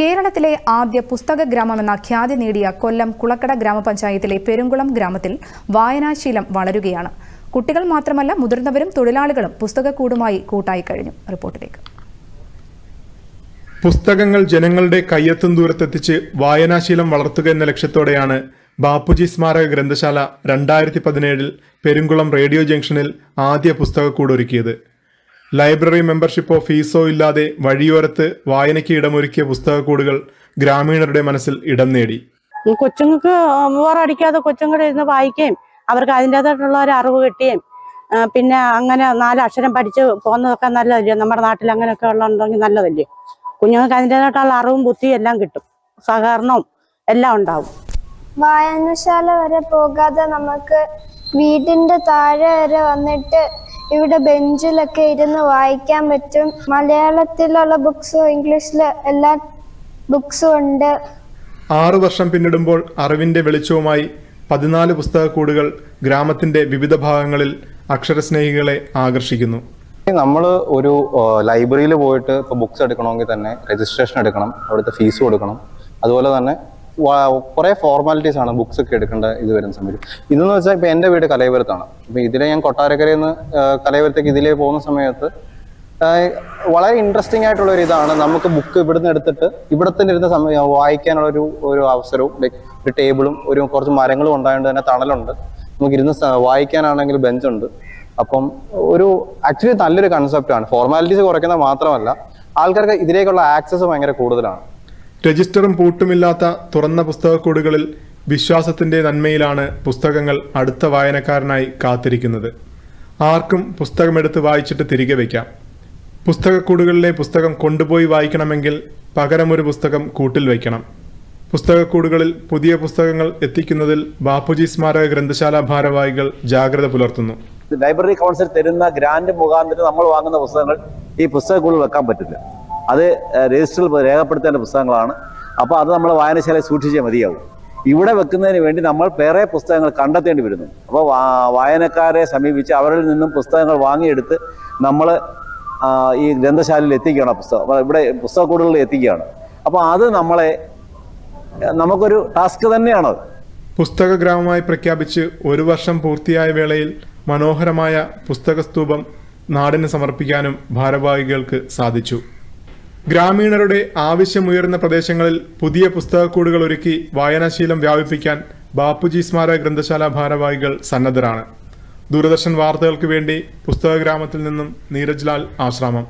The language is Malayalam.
കേരളത്തിലെ ആദ്യ പുസ്തക ഗ്രാമമെന്ന ഖ്യാതി നേടിയ കൊല്ലം കുളക്കട ഗ്രാമപഞ്ചായത്തിലെ പെരുങ്കുളം ഗ്രാമത്തിൽ വായനാശീലം വളരുകയാണ്. കുട്ടികൾ മാത്രമല്ല മുതിർന്നവരും തൊഴിലാളികളും പുസ്തകക്കൂടുമായി കൂട്ടായി കഴിഞ്ഞു. റിപ്പോർട്ടിലേക്ക്. പുസ്തകങ്ങൾ ജനങ്ങളുടെ കയ്യെത്തും ദൂരത്തെത്തിച്ച് വായനാശീലം വളർത്തുക എന്ന ലക്ഷ്യത്തോടെയാണ് ബാപ്പുജി സ്മാരക ഗ്രന്ഥശാല രണ്ടായിരത്തി പതിനേഴിൽ പെരുങ്കുളം റേഡിയോ ജംഗ്ഷനിൽ ആദ്യ പുസ്തകക്കൂട് ഒരുക്കിയത്. ലൈബ്രറി മെമ്പർഷിപ്പോ ഫീസോ ഇല്ലാതെ വഴിയോരത്ത് വായനയ്ക്ക് ഇടമൊരുക്കിയ പുസ്തകക്കൂടുകൾ ഗ്രാമീണരുടെ മനസ്സിൽ ഇടം നേടി. കൊച്ചുങ്ങൾക്ക് ബോറടിക്കാതെ കൊച്ചുങ്ങളുടെ ഇരുന്ന് വായിക്കുകയും അവർക്ക് അതിന്റെതായിട്ടുള്ള ഒരു അറിവ് കിട്ടുകയും പിന്നെ അങ്ങനെ നാല് അക്ഷരം പഠിച്ച് പോകുന്നതൊക്കെ നല്ലതല്ലേ? നമ്മുടെ നാട്ടിൽ അങ്ങനെയൊക്കെ ഉള്ളതുണ്ടെങ്കിൽ നല്ലതല്ലേ? കുഞ്ഞുങ്ങൾക്ക് അതിന്റെതായിട്ടുള്ള അറിവും ബുദ്ധിയും എല്ലാം കിട്ടും. സഹകരണവും എല്ലാം ഉണ്ടാവും. വായനശാല വരെ പോകാതെ നമുക്ക് വീടിന്റെ താഴെ വരെ വന്നിട്ട് ഇവിടെ ബെഞ്ചിലൊക്കെ ഇരുന്ന് വായിക്കാൻ പറ്റും. മലയാളത്തിലുള്ള ബുക്സും ഇംഗ്ലീഷിലെ എല്ലാ ബുക്സും ഉണ്ട്. ആറു വർഷം പിന്നിടുമ്പോൾ അറിവിന്റെ വെളിച്ചവുമായി പതിനാല് പുസ്തകക്കൂടുകൾ ഗ്രാമത്തിന്റെ വിവിധ ഭാഗങ്ങളിൽ അക്ഷരസ്നേഹികളെ ആകർഷിക്കുന്നു. നമ്മൾ ഒരു ലൈബ്രറിയിൽ പോയിട്ട് ഇപ്പോൾ ബുക്സ് എടുക്കണമെങ്കിൽ തന്നെ രജിസ്ട്രേഷൻ എടുക്കണം അവിടുത്തെ ഫീസ് കൊടുക്കണം. അതുപോലെ തന്നെ കുറേ ഫോർമാലിറ്റീസ് ആണ് ബുക്സ് ഒക്കെ എടുക്കേണ്ട ഇത് വരുന്ന സമയത്ത്. ഇതെന്ന് വെച്ചാൽ ഇപ്പം എന്റെ വീട് കലയപുരത്താണ്. അപ്പം ഇതിലെ ഞാൻ കൊട്ടാരക്കരയിൽ നിന്ന് കലയപുരത്തേക്ക് ഇതിലേ പോകുന്ന സമയത്ത് വളരെ ഇൻട്രസ്റ്റിംഗ് ആയിട്ടുള്ള ഒരു ഇതാണ്. നമുക്ക് ബുക്ക് ഇവിടുന്ന് എടുത്തിട്ട് ഇവിടെ തന്നെ ഇരുന്ന സമയം വായിക്കാനുള്ള ഒരു ഒരു അവസരവും ലൈക് ഒരു ടേബിളും ഒരു കുറച്ച് മരങ്ങളും ഉണ്ടായതുകൊണ്ട് തന്നെ തണലുണ്ട്. നമുക്ക് ഇരുന്ന് വായിക്കാനാണെങ്കിൽ ബെഞ്ചുണ്ട്. അപ്പം ഒരു ആക്ച്വലി നല്ലൊരു കൺസെപ്റ്റാണ് ഫോർമാലിറ്റീസ് കുറയ്ക്കുന്നത് മാത്രമല്ല ആൾക്കാർക്ക് ഇതിലേക്കുള്ള ആക്സസ് ഭയങ്കര കൂടുതലാണ്. രജിസ്റ്ററും പൂട്ടുമില്ലാത്ത തുറന്ന പുസ്തകക്കൂടുകളിൽ വിശ്വാസത്തിന്റെ നന്മയിലാണ് പുസ്തകങ്ങൾ അടുത്ത വായനക്കാരനായി കാത്തിരിക്കുന്നത്. ആർക്കും പുസ്തകമെടുത്ത് വായിച്ചിട്ട് തിരികെ വയ്ക്കാം പുസ്തകക്കൂടുകളിലെ പുസ്തകം കൊണ്ടുപോയി വായിക്കണമെങ്കിൽ പകരമൊരു പുസ്തകം കൂട്ടിൽ വയ്ക്കണം പുസ്തകക്കൂടുകളിൽ പുതിയ പുസ്തകങ്ങൾ എത്തിക്കുന്നതിൽ ബാപ്പുജി സ്മാരക ഗ്രന്ഥശാല ഭാരവാഹികൾ ജാഗ്രത പുലർത്തുന്നു. ലൈബ്രറി കൗൺസിൽ തരുന്ന ഗ്രാൻഡ് മുഖാന്തരം നമ്മൾ വാങ്ങുന്ന പുസ്തകങ്ങൾ ഈ പുസ്തകക്കൂടിൽ വെക്കാൻ പറ്റില്ല. അത് രജിസ്റ്ററിൽ രേഖപ്പെടുത്തേണ്ട പുസ്തകങ്ങളാണ്. അപ്പോൾ അത് നമ്മൾ വായനശാലയിൽ സൂക്ഷിച്ചേ മതിയാവും. ഇവിടെ വെക്കുന്നതിന് വേണ്ടി നമ്മൾ വേറെ പുസ്തകങ്ങൾ കണ്ടെത്തേണ്ടി വരുന്നു. അപ്പോൾ വായനക്കാരെ സമീപിച്ച് അവരിൽ നിന്നും പുസ്തകങ്ങൾ വാങ്ങിയെടുത്ത് നമ്മൾ ഈ ഗ്രന്ഥശാലയിൽ എത്തിക്കുകയാണ് പുസ്തകം. ഇവിടെ പുസ്തകക്കൂടുകളിൽ എത്തിക്കുകയാണ്. അപ്പോൾ അത് നമ്മളെ നമുക്കൊരു ടാസ്ക് തന്നെയാണത് പുസ്തക ഗ്രാമമായി പ്രഖ്യാപിച്ച് ഒരു വർഷം പൂർത്തിയായ വേളയിൽ മനോഹരമായ പുസ്തക സ്തൂപം നാടിന് സമർപ്പിക്കാനും ഭാരവാഹികൾക്ക് സാധിച്ചു. ഗ്രാമീണരുടെ ആവശ്യമുയർന്ന പ്രദേശങ്ങളിൽ പുതിയ പുസ്തകക്കൂടുകൾ ഒരുക്കി വായനാശീലം വ്യാപിപ്പിക്കാൻ ബാപ്പുജി സ്മാരക ഗ്രന്ഥശാല ഭാരവാഹികൾ സന്നദ്ധരാണ്. ദൂരദർശൻ വാർത്തകൾക്ക് വേണ്ടി പുസ്തക ഗ്രാമത്തിൽ നിന്നും നീരജ് ലാൽ ആശ്രാമം.